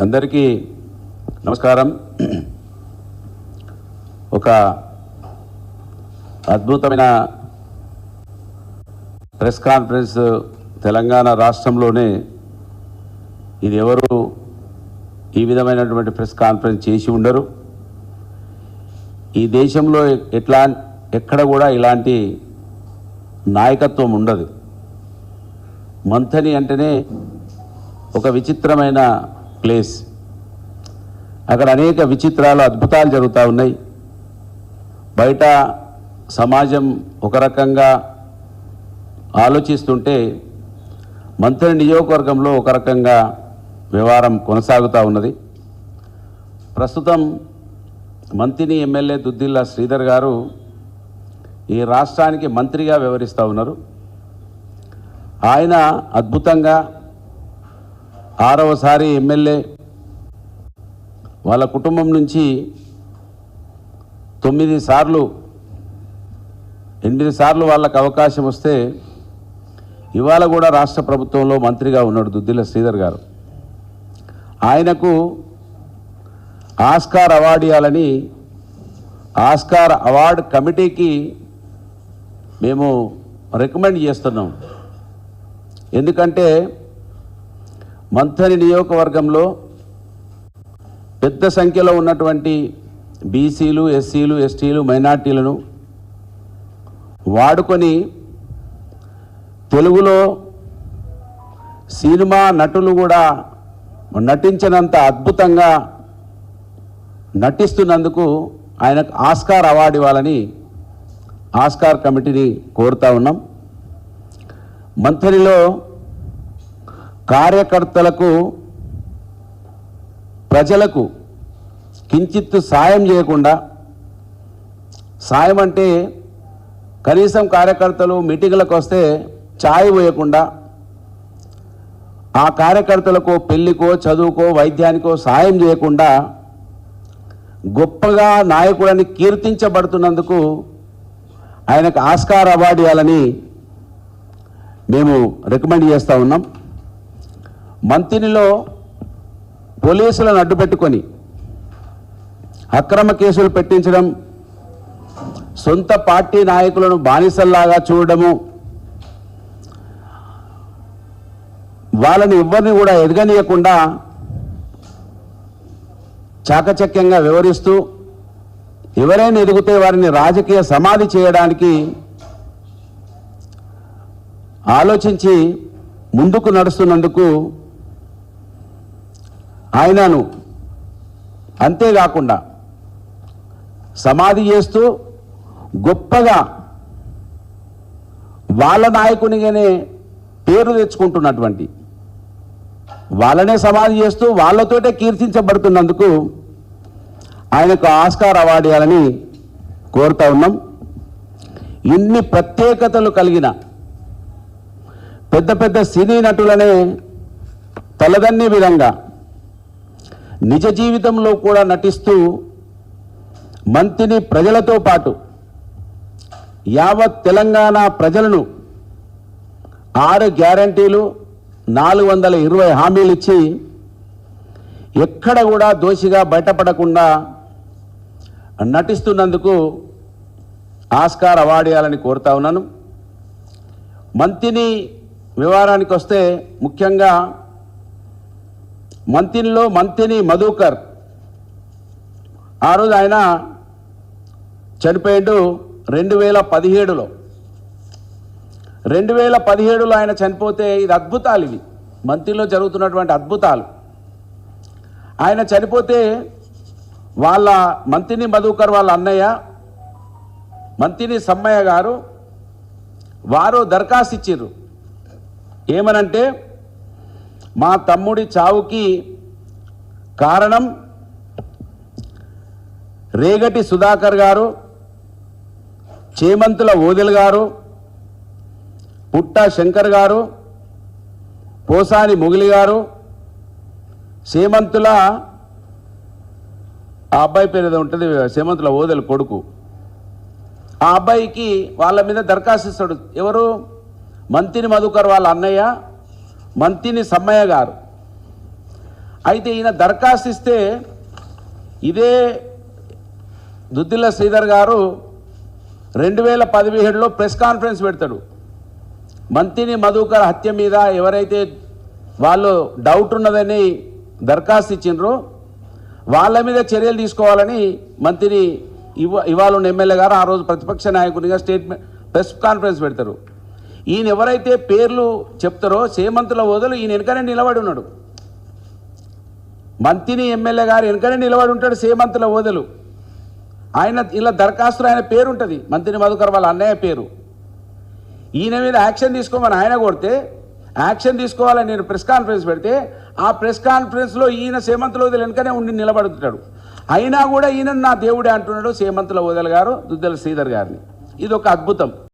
అందరికీ నమస్కారం. ఒక అద్భుతమైన ప్రెస్ కాన్ఫరెన్స్ తెలంగాణ రాష్ట్రంలోనే ఇది ఎవరు ఈ విధమైనటువంటి ప్రెస్ కాన్ఫరెన్స్ చేసి ఉండరు. ఈ దేశంలో ఎట్లా ఎక్కడ కూడా ఇలాంటి నాయకత్వం ఉండదు. మంథని అంటేనే ఒక విచిత్రమైన ప్లేస్ అక్కడ అనేక విచిత్రాలు అద్భుతాలు జరుగుతూ ఉన్నాయి. బయట సమాజం ఒక రకంగా ఆలోచిస్తుంటే మంత్రి నియోజకవర్గంలో ఒక రకంగా వ్యవహారం కొనసాగుతూ ఉన్నది. ప్రస్తుతం మంత్రిని ఎమ్మెల్యే దుద్దిల్లా శ్రీధర్ గారు ఈ రాష్ట్రానికి మంత్రిగా వ్యవహరిస్తూ ఉన్నారు. ఆయన అద్భుతంగా ఆరవసారి ఎమ్మెల్యే వాళ్ళ కుటుంబం నుంచి తొమ్మిది సార్లు ఎనిమిది సార్లు వాళ్ళకు అవకాశం వస్తే ఇవాళ కూడా రాష్ట్ర ప్రభుత్వంలో మంత్రిగా ఉన్నాడు దుద్దిల శ్రీధర్ గారు. ఆయనకు ఆస్కార్ అవార్డు ఇవ్వాలని ఆస్కార్ అవార్డు కమిటీకి మేము రికమెండ్ చేస్తున్నాం. ఎందుకంటే మంథని నియోజకవర్గంలో పెద్ద సంఖ్యలో ఉన్నటువంటి బీసీలు ఎస్సీలు ఎస్టీలు మైనార్టీలను వాడుకొని తెలుగులో సినిమా నటులు కూడా నటించినంత అద్భుతంగా నటిస్తున్నందుకు ఆయనకు ఆస్కార్ అవార్డు ఇవ్వాలని ఆస్కార్ కమిటీని కోరుతా ఉన్నాం. మంథనిలో కార్యకర్తలకు ప్రజలకు కించిత్తు సాయం చేయకుండా సాయం అంటే కనీసం కార్యకర్తలు మీటింగ్లకు వస్తే ఛాయ్ పోయకుండా ఆ కార్యకర్తలకు పెళ్ళికో చదువుకో వైద్యానికో సాయం చేయకుండా గొప్పగా నాయకుడని కీర్తించబడుతున్నందుకు ఆయనకు ఆస్కార్ అవార్డు ఇవ్వాలని మేము రికమెండ్ చేస్తూ ఉన్నాం. మంతినిలో పోలీసులను అడ్డుపెట్టుకొని అక్రమ కేసులు పెట్టించడం సొంత పార్టీ నాయకులను బానిసల్లాగా చూడడము వాళ్ళని ఎవరిని కూడా ఎదగనీయకుండా చాకచక్యంగా వివరిస్తూ ఎవరైనా ఎదిగితే వారిని రాజకీయ సమాధి చేయడానికి ఆలోచించి ముందుకు నడుస్తున్నందుకు ఆయనను. అంతేకాకుండా సమాధి చేస్తూ గొప్పగా వాళ్ళ నాయకునిగానే పేరు తెచ్చుకుంటున్నటువంటి వాళ్ళనే సమాధి చేస్తూ వాళ్ళతోటే కీర్తించబడుతున్నందుకు ఆయనకు ఆస్కార్ అవార్డు ఇవ్వాలని కోరుతా ఉన్నాం. ఇన్ని ప్రత్యేకతలు కలిగిన పెద్ద పెద్ద సినీ నటులనే తలదన్ని విధంగా నిజ జీవితంలో కూడా నటిస్తూ మంత్రిని ప్రజలతో పాటు యావత్ తెలంగాణ ప్రజలను ఆరు గ్యారంటీలు నాలుగు వందల ఇరవై హామీలు ఇచ్చి ఎక్కడ కూడా దోషిగా బయటపడకుండా నటిస్తున్నందుకు ఆస్కార్ అవార్డు కోరుతా ఉన్నాను. మంత్రిని వివరానికి వస్తే ముఖ్యంగా మంత్రిలో మంత్రిని మధుకర్. ఆ రోజు ఆయన చనిపోయాడు రెండు వేల పదిహేడులో. రెండు వేల పదిహేడులో ఆయన చనిపోతే ఇది అద్భుతాలు ఇవి. మంత్రిలో జరుగుతున్నటువంటి అద్భుతాలు. ఆయన చనిపోతే వాళ్ళ మంత్రిని మధుకర్ వాళ్ళ అన్నయ్య మంత్రిని సమ్మయ్య గారు వారు దరఖాస్తు ఇచ్చిర్రు. ఏమనంటే మా తమ్ముడి చావుకి కారణం రేగటి సుధాకర్ గారు చేమంతుల ఓదెల్ గారు పుట్ట శంకర్ గారు పోసాని మొగిలి గారు సేమంతుల ఆ అబ్బాయి పేరు ఏదో ఉంటుంది సేమంతుల ఓదెల కొడుకు. ఆ అబ్బాయికి వాళ్ళ మీద దరఖాస్తు ఇస్తాడు. ఎవరు? మంత్రి మధుకర్ వాళ్ళ అన్నయ్య మంతిని సమ్మయ్య గారు. అయితే ఈయన దరఖాస్తు ఇస్తే ఇదే దుద్దిల్ల శ్రీధర్ గారు రెండు వేల పదిహేడులో ప్రెస్ కాన్ఫరెన్స్ పెడతాడు. మంత్రిని మధుకర్ హత్య మీద ఎవరైతే వాళ్ళు డౌట్ ఉన్నదని దరఖాస్తు ఇచ్చిండ్రో వాళ్ళ మీద చర్యలు తీసుకోవాలని మంత్రి ఇవ ఇవాళ ఉన్న ఎమ్మెల్యే గారు ఆ రోజు ప్రతిపక్ష నాయకునిగా స్టేట్మెంట్ ప్రెస్ కాన్ఫరెన్స్ పెడతారు. ఈయన ఎవరైతే పేర్లు చెప్తారో సేమంతుల వదలు ఈయన వెనకనే నిలబడి ఉన్నాడు. మంత్రిని ఎమ్మెల్యే గారు వెనకనే నిలబడి ఉంటాడు సేమంతుల వదలు ఆయన ఇలా దరఖాస్తులు ఆయన పేరు ఉంటుంది. మంత్రిని మధుకర్ వాళ్ళ అన్నయ్య పేరు. ఈయన మీద యాక్షన్ తీసుకోమని ఆయన కొడితే యాక్షన్ తీసుకోవాలని నేను ప్రెస్ కాన్ఫరెన్స్ పెడితే ఆ ప్రెస్ కాన్ఫరెన్స్లో ఈయన సేమంతుల వదలు వెనకనే ఉండి నిలబడుతున్నాడు అయినా కూడా ఈయన నా దేవుడే అంటున్నాడు సేమంతుల వదల గారు దుద్దల శ్రీధర్ గారిని. ఇది ఒక అద్భుతం.